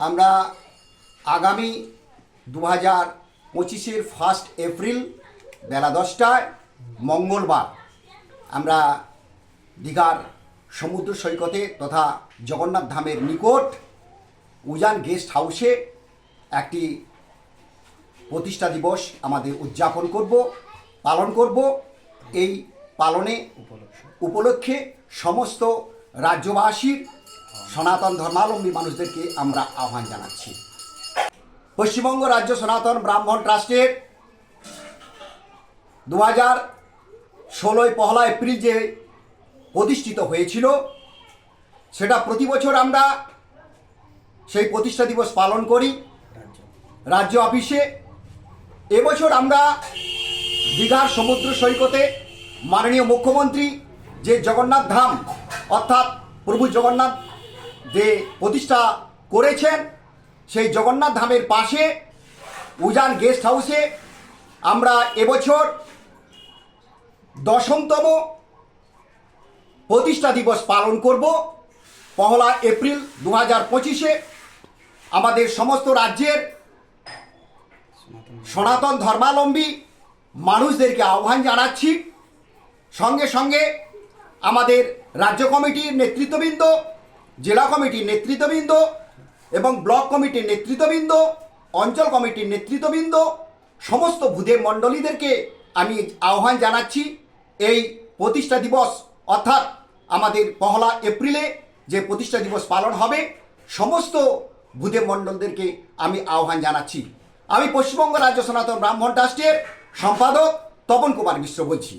আমরা আগামী দু হাজার পঁচিশের ফার্স্ট এপ্রিল বেলা দশটায় মঙ্গলবার আমরা দীঘার সমুদ্র সৈকতে তথা জগন্নাথ ধামের নিকট উজান গেস্ট হাউসে একটি প্রতিষ্ঠা দিবস আমাদের উদযাপন করব, পালন করব। এই পালনে উপলক্ষে সমস্ত রাজ্যবাসীর সনাতন ধর্মাবলম্বী মানুষদেরকে আমরা আহ্বান জানাচ্ছি। পশ্চিমবঙ্গ রাজ্য সনাতন ব্রাহ্মণ ট্রাস্টের দু হাজার ষোলোই পহলা এপ্রিল যে প্রতিষ্ঠিত হয়েছিল, সেটা প্রতি বছর আমরা সেই প্রতিষ্ঠা দিবস পালন করি রাজ্য অফিসে। এবছর আমরা দীঘার সমুদ্র সৈকতে মাননীয় মুখ্যমন্ত্রী যে জগন্নাথ ধাম, অর্থাৎ প্রভু জগন্নাথ যে প্রতিষ্ঠা করেছেন সেই জগন্নাথ ধামের পাশে, উজান গেস্ট হাউসে আমরা এবছর দশমতম প্রতিষ্ঠা দিবস পালন করব। পহলা এপ্রিল দু হাজার পঁচিশে আমাদের সমস্ত রাজ্যের সনাতন ধর্মাবলম্বী মানুষদেরকে আহ্বান জানাচ্ছি। সঙ্গে সঙ্গে আমাদের রাজ্য কমিটির নেতৃত্ববৃন্দ জেলা কমিটির নেতৃত্ববৃন্দ এবং ব্লক কমিটির নেতৃত্ববৃন্দ, অঞ্চল কমিটির নেতৃত্ববৃন্দ, সমস্ত ভূদেব মণ্ডলীদেরকে আমি আহ্বান জানাচ্ছি এই প্রতিষ্ঠা দিবস, অর্থাৎ আমাদের পহলা এপ্রিলে যে প্রতিষ্ঠা দিবস পালন হবে, সমস্ত ভূদেব মণ্ডলদেরকে আমি আহ্বান জানাচ্ছি। আমি পশ্চিমবঙ্গ রাজ্য সনাতন ব্রাহ্মণ ট্রাস্টের সম্পাদক তপন কুমার মিশ্র বলছি।